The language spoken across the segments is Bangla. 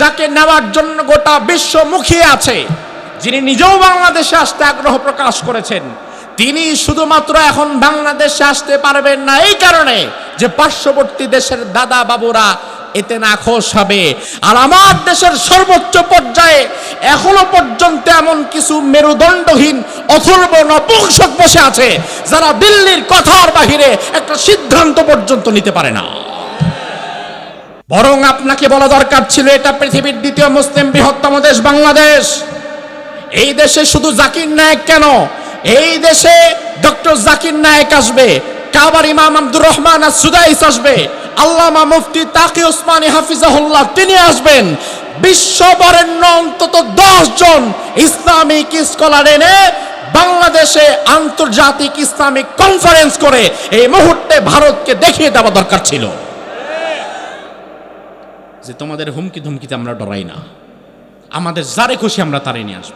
যাকে নেওয়ার জন্য গোটা বিশ্ব মুখিয়ে আছে, যিনি নিজেও বাংলাদেশে আসতে আগ্রহ প্রকাশ করেছেন, তিনি শুধুমাত্র এখন বাংলাদেশে আসতে পারবেন না এই কারণে যে পার্শ্ববর্তী দেশের দাদা বাবুরা এতে নাখোশ হবে। আর আমার দেশের সর্বোচ্চ পর্যায়ে এখনও পর্যন্ত এমন কিছু মেরুদণ্ডহীন, অথর্ব, নপুংসক বসে আছে, যারা দিল্লির কথার বাহিরে একটা সিদ্ধান্ত পর্যন্ত নিতে পারে না। বরং আপনাকে বলা দরকার ছিল, এটা পৃথিবীর দ্বিতীয় মুসলিম বৃহত্তম দেশ বাংলাদেশ। এই দেশে শুধু জাকির নায়েক কেন? এই দেশে ডক্টর জাকির নায়েক আসবে, কাবার ইমাম আব্দুর রহমান আর সুদাইস আসবে, আল্লামা মুফতি তাকি ওসমানী হাফিজাহুল্লাহ তিনি আসবেন। বিশ্ব বরেণ্য অন্তত দশ জন ইসলামিক স্কলার এনে বাংলাদেশে আন্তর্জাতিক ইসলামিক কনফারেন্স করে এই মুহূর্তে ভারতকে দেখিয়ে দেওয়া দরকার ছিল। যে তোমাদের হুমকি ধুমকিতে আমরা ডরাই না। আমাদের যারে খুশি আমরা তারে নিয়ে আসব।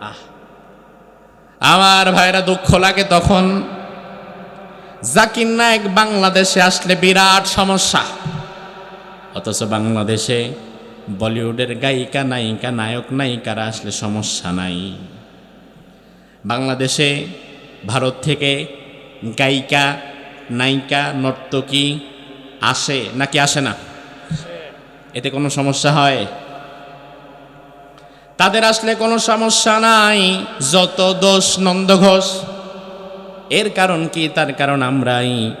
আহ। আমার ভাইরা দুঃখ লাগে তখন। জাকির নায়ক বাংলাদেশে আসলে বিরাট সমস্যা। অথচ বাংলাদেশে বলিউডের গায়িকা, নায়িকা, নায়ক, নায়িকারা আসলে সমস্যা নাই। বাংলাদেশে ভারত থেকে গায়িকা, নায়িকা, নর্তকী আসে নাকি আসে না? এতে কোনো সমস্যা হয়? তাদের আসলে কোনো সমস্যা নাই, যত দোষ নন্দ ঘোষ। এর কারণ কি? তার কারণ আমরাই।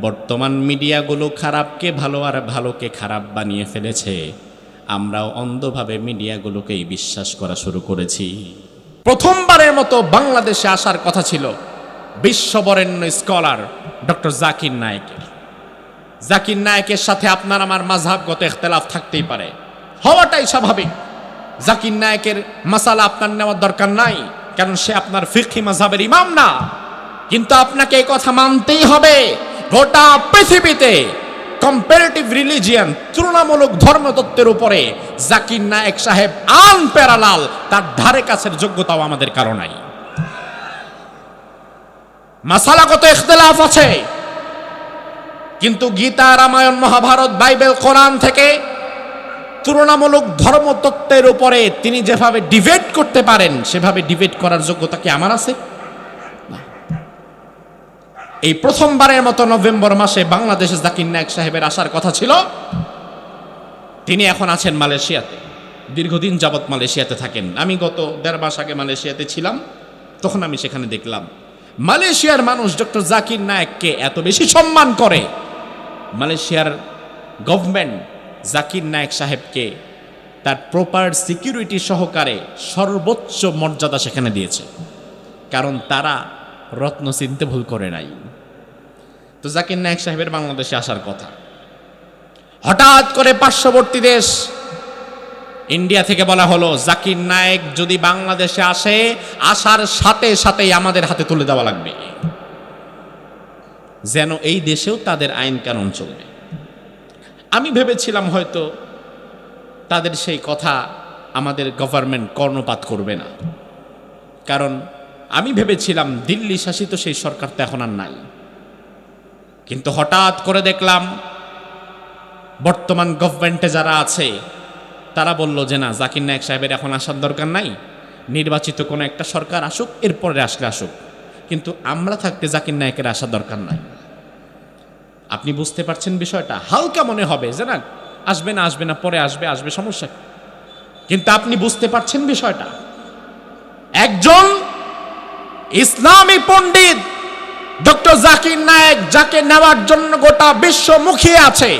বর্তমান মিডিয়াগুলো খারাপকে ভালো আর ভালোকে খারাপ বানিয়ে ফেলেছে। আমরাও অন্ধভাবে মিডিয়াগুলোকেই বিশ্বাস করা শুরু করেছি। প্রথমবারের মতো বাংলাদেশে আসার কথা ছিল বিশ্ববরেণ্য স্কলার ডক্টর জাকির নায়েকের। জাকির নায়েকের সাথে আপনার আমার মাঝহাবগত ইখতলাফ থাকতেই পারে। হওয়াটাই স্বাভাবিক। জাকির নায়েকের মাসালা আপনার নেওয়ার দরকার নাই, কারণ সে আপনার ফিকহি মাঝহাবের ইমাম না। কিন্তু আপনাকে এই কথা মানতেই হবে, গোটা পৃথিবীতে কম্পারেটিভ রিলিজিয়ান তুলনামূলক ধর্মতত্ত্বের উপরে জাকির নায়েক সাহেব আন প্যারালাল, তার ধারে কাছের যোগ্যতাও আমাদের কারও নাই। মাসালাগত আছে। কিন্তু গীতা, রামায়ণ, মহাভারত, বাইবেল, কোরআন থেকে তুলনামূলক ধর্মতত্ত্বের উপরে তিনি যেভাবে ডিবেট করতে পারেন, সেভাবে ডিবেট করার যোগ্যতা কি আমার আছে? এই প্রথমবারের মতো নভেম্বর মাসে বাংলাদেশে জাকির নায়ক সাহেবের আসার কথা ছিল, তিনি এখন আছেন মালয়েশিয়াতে। দীর্ঘদিন যাবৎ মালয়েশিয়াতে থাকেন। আমি গত দেড় মাস আগে মালয়েশিয়াতে ছিলাম, তখন আমি সেখানে দেখলাম, মালয়েশিয়ার মানুষ ডক্টর জাকির নায়েককে এত বেশি সম্মান করে মালয়েশিয়ার গভর্নমেন্ট জাকির নায়ক সাহেবকে তার প্রপার সিকিউরিটি সহকারে সর্বোচ্চ মর্যাদা সেখানে দিয়েছে। কারণ তারা রত্ন চিনতে ভুল করে নাই। তো জাকির নায়েক সাহেবের বাংলাদেশে আসার কথা। হঠাৎ করে পার্শ্ববর্তী দেশ ইন্ডিয়া থেকে বলা হলো, জাকির নায়েক যদি বাংলাদেশে আসে, আসার সাথে সাথেই আমাদের হাতে তুলে দেওয়া লাগবে। যেন এই দেশেও তাদের আইন কানুন চলবে। আমি ভেবেছিলাম হয়তো তাদের সেই কথা আমাদের গভর্নমেন্ট কর্ণপাত করবে না। কারণ আমি ভেবেছিলাম দিল্লি শাসিত সেই সরকার তো এখন আর নাই। কিন্তু হঠাৎ করে দেখলাম বর্তমান গভর্নমেন্টে যারা আছে, তারা বলল যে না, জাকির নায়ক সাহেবের এখন আসার দরকার নাই। নির্বাচিত কোনো একটা সরকার আসুক, এরপরে আসলে আসুক। কিন্তু আমরা থাকতে জাকির নায়কের আসার দরকার নাই। আপনি বুঝতে পারছেন বিষয়টা? হালকা মনে হবে যে না, আসবে না আসবে না, পরে আসবে আসবে, সমস্যা কিন্তু আপনি বুঝতে পারছেন বিষয়টা? একজন ইসলামী পণ্ডিত ডক্টর জাকির নায়েক যাকে নেওয়ার জন্য গোটা বিশ্ব মুখিয়ে আছে,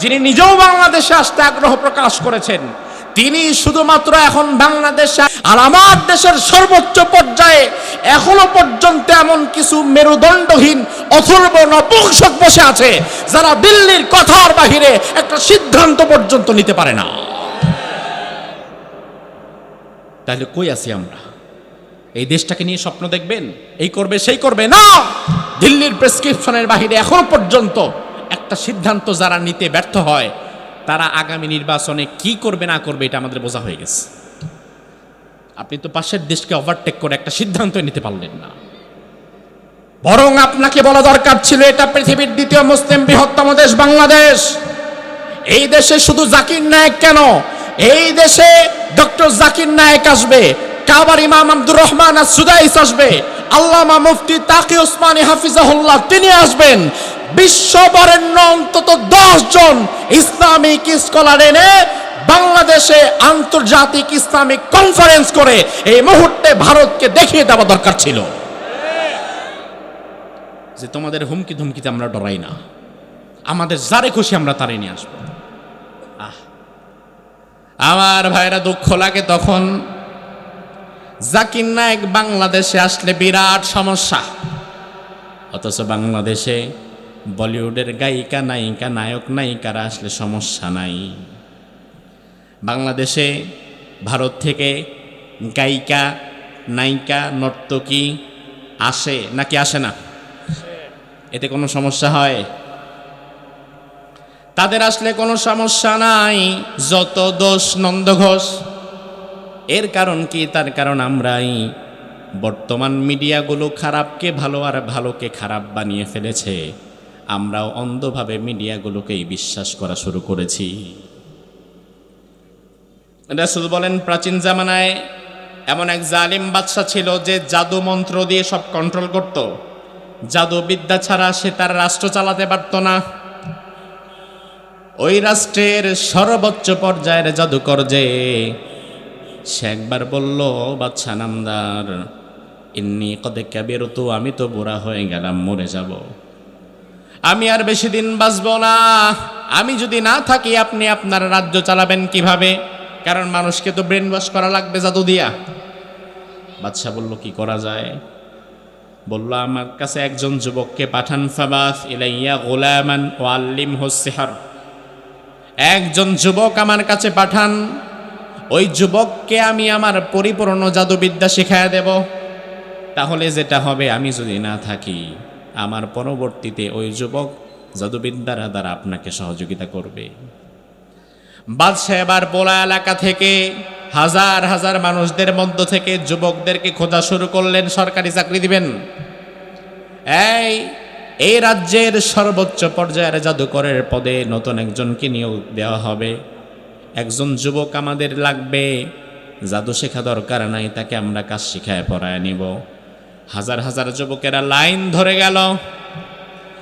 যিনি নিজেও বাংলাদেশে আসতে আগ্রহ প্রকাশ করেছেন, তিনি শুধুমাত্র এখন বাংলাদেশে আর আমার দেশের সর্বোচ্চ পর্যায়ে এখনও পর্যন্ত এমন কিছু মেরুদণ্ডহীন, অথর্ব নপুংসক বসে আছে, যারা দিল্লির কথার বাহিরে একটা সিদ্ধান্ত পর্যন্ত নিতে পারে না। তাহলে কই আছি আমরা? এই দেশটাকে নিয়ে স্বপ্ন দেখবেন? এই করবে, সেই করবে? না! দিল্লির প্রেসক্রিপশনের বাহিরে এখনও পর্যন্ত একটা সিদ্ধান্ত যারা নিতে ব্যর্থ হয়, তারা আগামী নির্বাচনে কি করবে, না করবে, এটা আমাদের বোঝা হয়ে গেছে। আপনি তো পাশের দেশকে ওভারটেক করে একটা সিদ্ধান্ত নিতে পারলেন না। বরং আপনাকে বলা দরকার ছিল, এটা পৃথিবীর দ্বিতীয় মুসলিম বৃহত্তম দেশ বাংলাদেশ। এই দেশে শুধু জাকির নায়েক কেন? এই দেশে ডক্টর জাকির নায়েক আসবে, কাবার ইমাম আব্দুর রহমান আর সুদাইস আসবে, আল্লামা মুফতি তাকি ওসমানী হাফিজাহুল্লাহ তিনি আসবেন। বিশ্ব বরেণ্য অন্তত দশ জন ইসলামিক স্কলার এনে বাংলাদেশে আন্তর্জাতিক ইসলামিক কনফারেন্স করে এই মুহূর্তে ভারতকে দেখিয়ে দেওয়া দরকার ছিল। যে তোমাদের হুমকি ধুমকিতে আমরা ডরাই না। আমাদের যারে খুশি আমরা তারে নিয়ে আসব। আহ। আমার ভাইরা দুঃখ লাগে তখন। জাকির নায়ক বাংলাদেশে আসলে বিরাট সমস্যা। অথচ বাংলাদেশে বলিউডের গায়িকা, নায়িকা, নায়ক, নায়িকারা আসলে সমস্যা নাই। বাংলাদেশে, ভারত থেকে গায়িকা, নায়িকা, নর্তকী আসে নাকি আসে না? এতে কোনো সমস্যা হয়? তাদের আসলে কোনো সমস্যা নাই, যত দোষ নন্দ ঘোষ। এর কারণ কি? তার কারণ আমরাই। বর্তমান মিডিয়াগুলো খারাপকে ভালো আর ভালোকে খারাপ বানিয়ে ফেলেছে। আমরাও অন্ধভাবে মিডিয়াগুলোকেই বিশ্বাস করা শুরু করেছি। রাসুল বলেন প্রাচীন জামানায় এমন এক জালিম বাদশা ছিল যে জাদু মন্ত্র দিয়ে সব কন্ট্রোল করত। জাদু বিদ্যা ছাড়া সে তার রাষ্ট্র চালাতে পারত না। ওই রাষ্ট্রের সর্বোচ্চ পর্যায়ের জাদুকর যে, সে একবার বলল বাচ্চা নামদার, ইন্নি কদে ক্যাবের তো আমি তো বুড়া হয়ে গেলাম, মরে যাব। আমি আর বেশি দিন বাঁচব না। আমি যদি না থাকি, আপনি আপনার রাজ্য চালাবেন কীভাবে? কারণ মানুষকে তো ব্রেন ওয়াশ করা লাগবে জাদু দিয়া। বাদশাহ বলল, কি করা যায়? বলল, আমার কাছে একজন যুবককে পাঠান, ফাবাস ইলাইয়া গোলামান ও আল্লিম হোসেহার একজন যুবক আমার কাছে পাঠান, ওই যুবককে আমি আমার পরিপূর্ণ জাদুবিদ্যা শিখাইয়া দেব। তাহলে যেটা হবে, আমি যদি না থাকি, আমার পরবর্তীতে ওই যুবক জাদুবিদ্যার দ্বারা আপনাকে সহযোগিতা করবে। বাদশাহ এবার বোলা এলাকা থেকে হাজার হাজার মানুষদের মধ্য থেকে যুবকদেরকে খোঁজা শুরু করলেন, সরকারি চাকরি দিবেন। এই এই রাজ্যের সর্বোচ্চ পর্যায়ের জাদুকরের পদে নতুন একজনকে নিয়োগ দেওয়া হবে। একজন যুবক আমাদের লাগবে। জাদু শেখা দরকার নাই, তাকে আমরা কাজ শিখায় পড়ায় নিব। হাজার হাজার যুবকেরা লাইন ধরে গেল।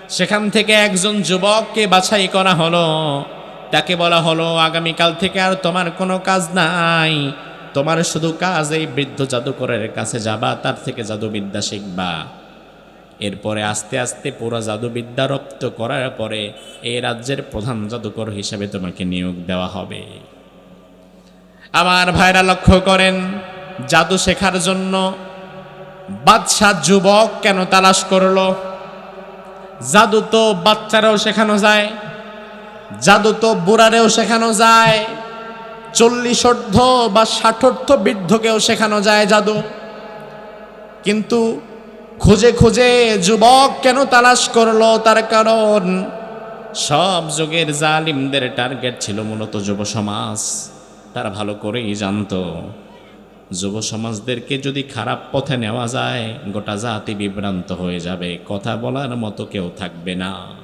সেখান থেকে একজন যুবককে বাছাই করা হলো। তাকে বলা হলো, আগামীকাল থেকে আর তোমার কোনো কাজ নাই। তোমার শুধু কাজ এই বৃদ্ধ জাদুকরের কাছে যাবা, তার থেকে জাদুবিদ্যা শিখবা। এরপরে আস্তে আস্তে পুরো জাদুবিদ্যা রপ্ত করার পরে এই রাজ্যের প্রধান জাদুকর হিসেবে তোমাকে নিয়োগ দেওয়া হবে। আমার ভাইরা লক্ষ্য করেন, জাদু শেখার জন্য বাদশাহ যুবক কেন তালাশ করল? জাদু তো বাচ্চারাও শেখানো যায়। জাদু তো বুড়ারেও শেখানো যায় চল্লিশর্ধ বা ষাটর্ধ বৃদ্ধকেও শেখানো যায় জাদু। কিন্তু খুঁজে খুঁজে যুবক কেন তালাশ করল তার কারণ? সব যুগের জালিমদের টার্গেট ছিল মূলত যুব সমাজ। তারা ভালো করেই জানতো, যুব সমাজদেরকে যদি খারাপ পথে নেওয়া যায়, গোটা জাতি বিভ্রান্ত হয়ে যাবে, কথা বলার মতো কেউ থাকবে না।